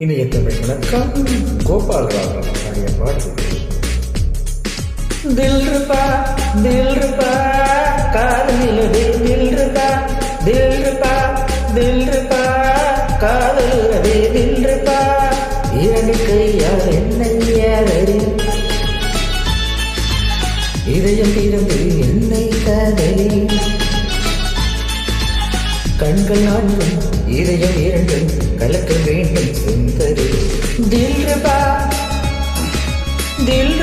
இனிய தமிழ் வணக்கம். கோபாலராவன் பாடிய பாட்டு தில் ரூபா தில் ரூபா காதலில் தில் ரூபா தில் ரூபா தில் கண்கள் நான்கும் இதயம் இரண்டும் கலக்க வேண்டும் சுந்தரி. தில் ரூபா தில்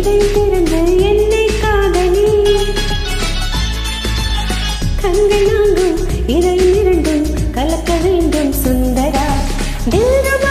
இதை திறந்து என்னை காதலி கண்கள் நான்கும் இதை இரண்டும் கலக்க வேண்டும் Sundara. Dilruba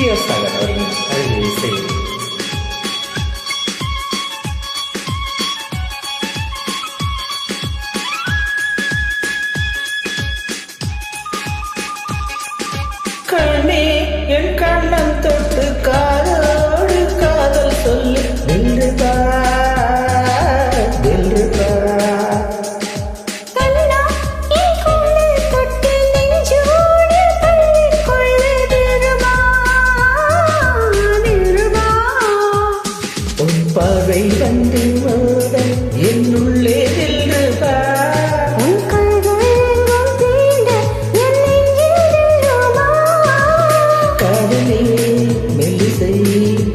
Feels like a 20, பார்வை வந்து மோத என்னுள்ளே தில்ருபா காதலே மெல்லிசை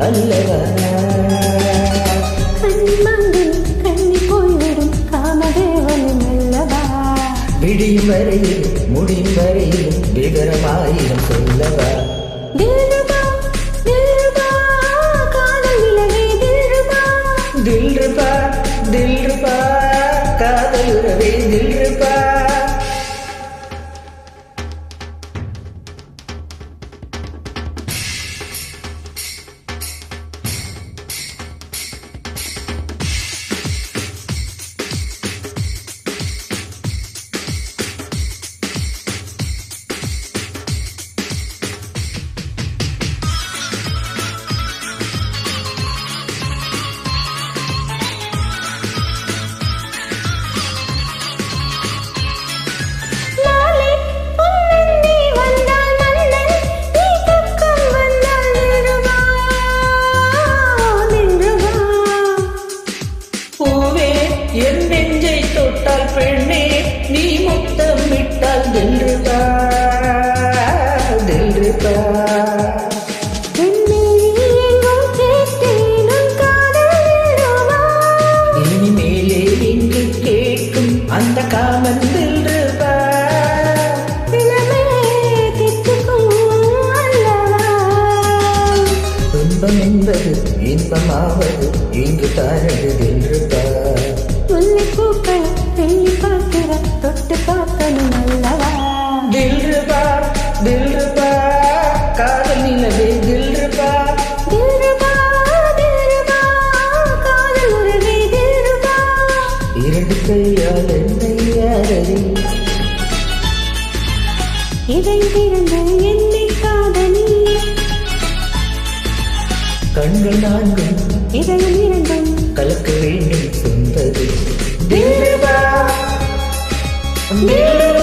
அல்லவா? விடியும் வரையில் முடியும் வரையில் விவரமாயிரம் சொல்லவா? காதலுறவே நீ முத்தம் விட்டால் தில்ருபா தில்ருபா என்னை எங்கும் கேட்டேன் உன் காதல் நின்றுவா இனிமேலே இங்கு கேட்கும் அந்த காமன் அல்லவா? துன்பம் என்பது இன்பமாவது இங்கு தானது தில்ருபா என்னை யாரடி இதை திறந்த என்னை காதலி. கண்கள் நான்கும் இதயம் இரண்டும் கலக்க வேண்டும் சுந்தரி தில்ருபா தில்ருபா